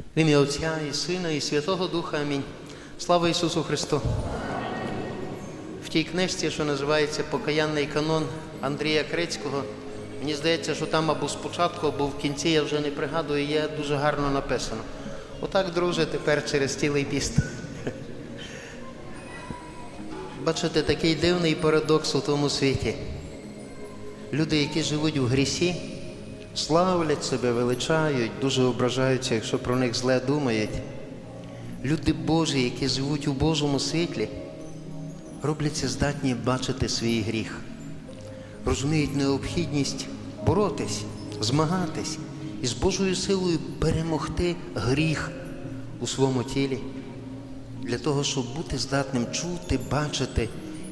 В ім'я Отця і Сина, і Святого Духа. Амінь. Слава Ісусу Христу! В тій книжці, що називається Покаянний канон Андрія Крицького, мені здається, що там або спочатку, або в кінці, я вже не пригадую, є дуже гарно написано. Отак, друже, тепер через цілий піст. Бачите, такий дивний парадокс у тому світі. Люди, які живуть у грісі, славлять себе, величають, дуже ображаються, якщо про них зле думають. Люди Божі, які живуть у Божому світлі, робляться здатні бачити свій гріх, розуміють необхідність боротись, змагатись і з Божою силою перемогти гріх у своєму тілі для того, щоб бути здатним чути, бачити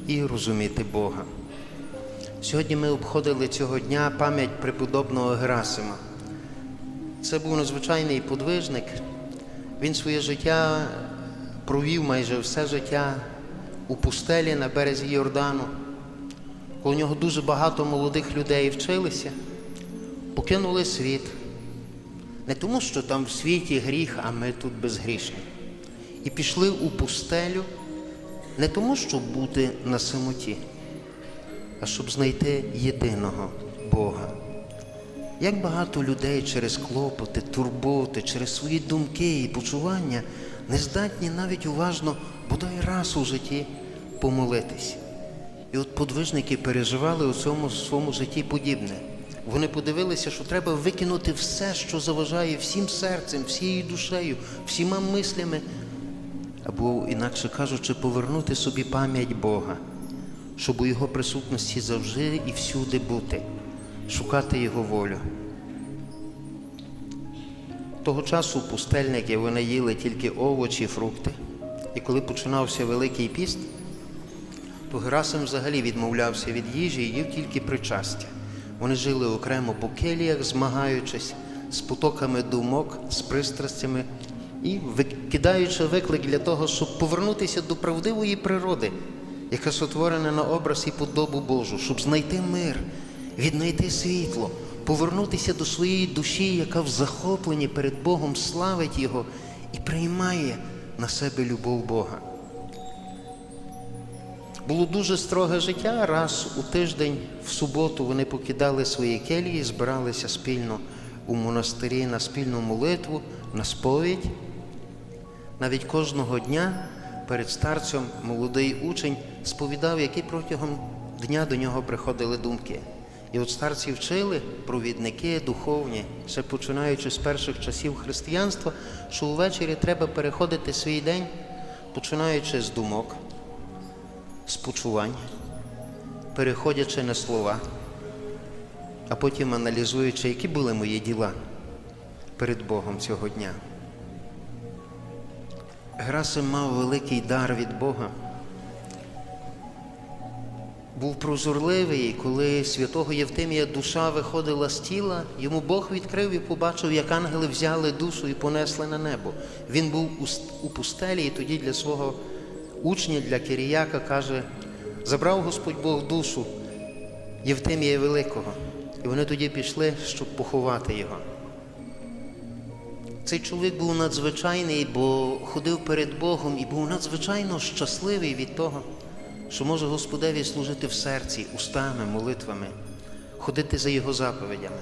і розуміти Бога. Сьогодні ми обходили цього дня пам'ять преподобного Герасима. Це був надзвичайний подвижник. Він своє життя провів майже все життя у пустелі на березі Йордану. Коло нього дуже багато молодих людей вчилися, покинули світ. Не тому, що там в світі гріх, а ми тут безгрішні. І пішли у пустелю не тому, щоб бути на самоті, а щоб знайти єдиного Бога. Як багато людей через клопоти, турботи, через свої думки і почування не здатні навіть уважно бодай раз у житті помолитись. І от подвижники переживали у цьому своєму житті подібне. Вони подивилися, що треба викинути все, що заважає всім серцем, всією душею, всіма мислями, або, інакше кажучи, повернути собі пам'ять Бога, щоб у Його присутності завжди і всюди бути, шукати Його волю. Того часу пустельники вони їли тільки овочі, фрукти. І коли починався Великий піст, то Герасим взагалі відмовлявся від їжі і їв тільки причастя. Вони жили окремо по келіях, змагаючись з потоками думок, з пристрастями і викидаючи виклик для того, щоб повернутися до правдивої природи, яка сотворена на образ і подобу Божу, щоб знайти мир, віднайти світло, повернутися до своєї душі, яка в захопленні перед Богом славить Його і приймає на себе любов Бога. Було дуже строге життя. Раз у тиждень, в суботу, вони покидали свої келії, збиралися спільно у монастирі на спільну молитву, на сповідь. Навіть кожного дня перед старцем молодий учень сповідав, які протягом дня до нього приходили думки. І от старці вчили, провідники духовні, ще починаючи з перших часів християнства, що увечері треба переходити свій день, починаючи з думок, з почувань, переходячи на слова, а потім аналізуючи, які були мої діла перед Богом цього дня. Герасим мав великий дар від Бога. Був прозорливий, коли святого Євтимія душа виходила з тіла, йому Бог відкрив і побачив, як ангели взяли душу і понесли на небо. Він був у пустелі, і тоді для свого учня, для Киріяка, каже: забрав Господь Бог душу Євтимія Великого. І вони тоді пішли, щоб поховати його. Цей чоловік був надзвичайний, бо ходив перед Богом і був надзвичайно щасливий від того, що може Господеві служити в серці, устами, молитвами, ходити за його заповідями.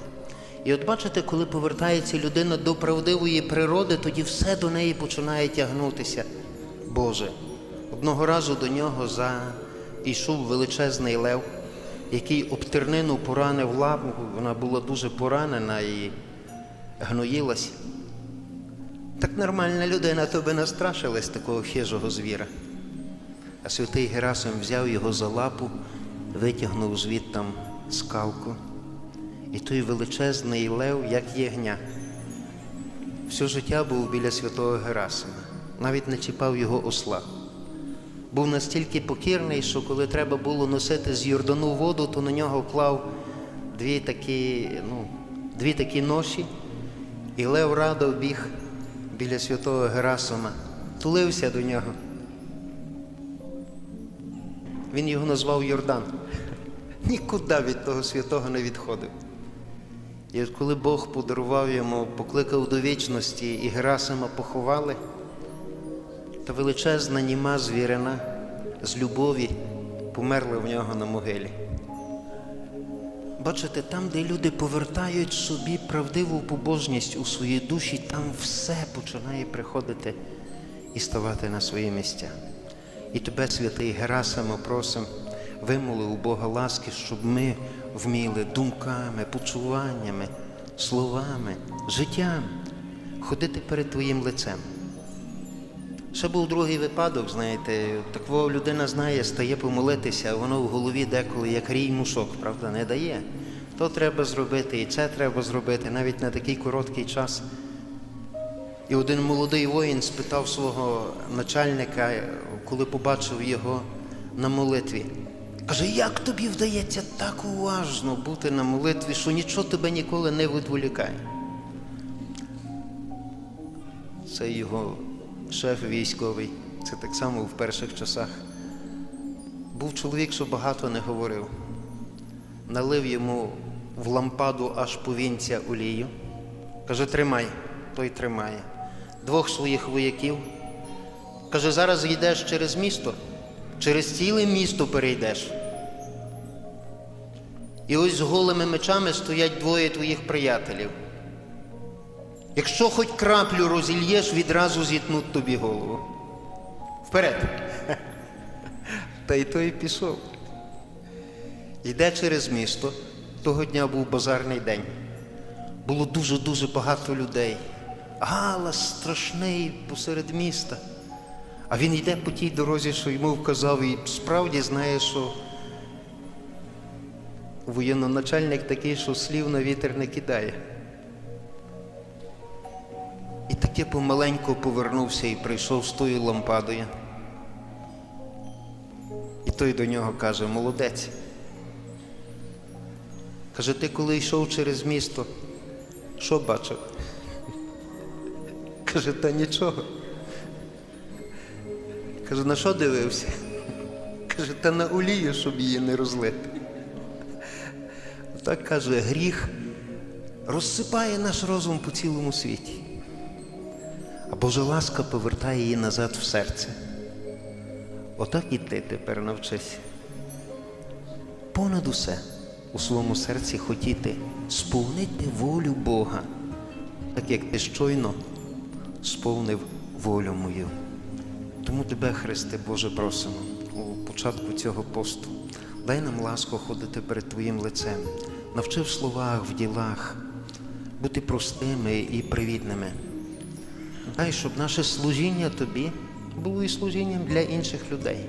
І от бачите, коли повертається людина до правдивої природи, тоді все до неї починає тягнутися. Боже. Одного разу до нього зайшов величезний лев, який об тернину поранив лапу, вона була дуже поранена і гноїлась. Так нормальна людина то би настрашилась такого хижого звіра. А святий Герасим взяв його за лапу, витягнув звідтам скалку. І той величезний лев, як єгня, все життя був біля святого Герасима, навіть не чіпав його осла. Був настільки покірний, що коли треба було носити з Йордану воду, то на нього клав дві такі, ну, дві такі ноші, і Лев радо біг біля святого Герасима, тулився до нього. Він його назвав Йордан. Нікуди від того святого не відходив. І от коли Бог подарував йому, покликав до вічності і Герасима поховали, та величезна німа звірина з любові померла в нього на могилі. Бачите, там, де люди повертають собі правдиву побожність у своїй душі, там все починає приходити і ставати на свої місця. І тебе, святий Герасимо, просим, вимоли у Бога ласки, щоб ми вміли думками, почуваннями, словами, життям ходити перед Твоїм лицем. Ще був другий випадок, знаєте, такого людина знає, стає помолитися, а воно в голові деколи як рій мушок, правда, не дає. То треба зробити, і це треба зробити, навіть на такий короткий час. І один молодий воїн спитав свого начальника, коли побачив його на молитві. Каже, як тобі вдається так уважно бути на молитві, що нічого тебе ніколи не відволікає? Це його шеф військовий. Це так само в перших часах. Був чоловік, що багато не говорив. Налив йому в лампаду аж повінця олію. Каже, тримай, той тримає. Двох своїх вояків. Каже, зараз йдеш через місто, через ціле місто перейдеш. І ось з голими мечами стоять двоє твоїх приятелів. Якщо хоч краплю розільєш, відразу зітнуть тобі голову. Вперед. Та й той пішов. Йде через місто. Того дня був базарний день. Було дуже-дуже багато людей. Галас страшний посеред міста. А він йде по тій дорозі, що йому вказав, і справді знає, що воєнноначальник такий, що слів на вітер не кидає. І таки помаленьку повернувся і прийшов з тою лампадою. І той до нього каже, молодець. Каже, ти коли йшов через місто, що бачив? Каже, та нічого. Каже, на що дивився? Каже, та на олію, щоб її не розлити. Так каже, гріх розсипає наш розум по цілому світі. А Божа ласка повертає її назад в серце. Отак і ти тепер навчися. Понад усе у своєму серці хотіти сповнити волю Бога, так як ти щойно сповнив волю мою. Тому тебе, Христе Боже, просимо у початку цього посту. Дай нам ласку ходити перед Твоїм лицем, навчи в словах, в ділах, бути простими і привітними. Дай, щоб наше служіння Тобі було і служінням для інших людей.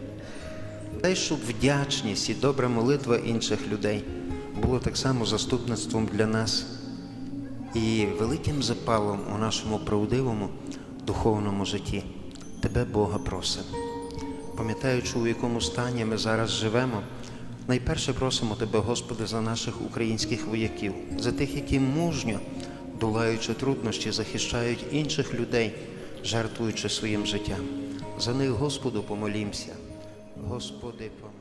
Дай, щоб вдячність і добра молитва інших людей було так само заступництвом для нас і великим запалом у нашому правдивому духовному житті. Тебе, Бога, просимо. Пам'ятаючи, у якому стані ми зараз живемо, найперше просимо Тебе, Господи, за наших українських вояків, за тих, які мужньо, долаючи труднощі, захищають інших людей, жертвуючи своїм життям. За них, Господу, помолімся. Господи, помилуй.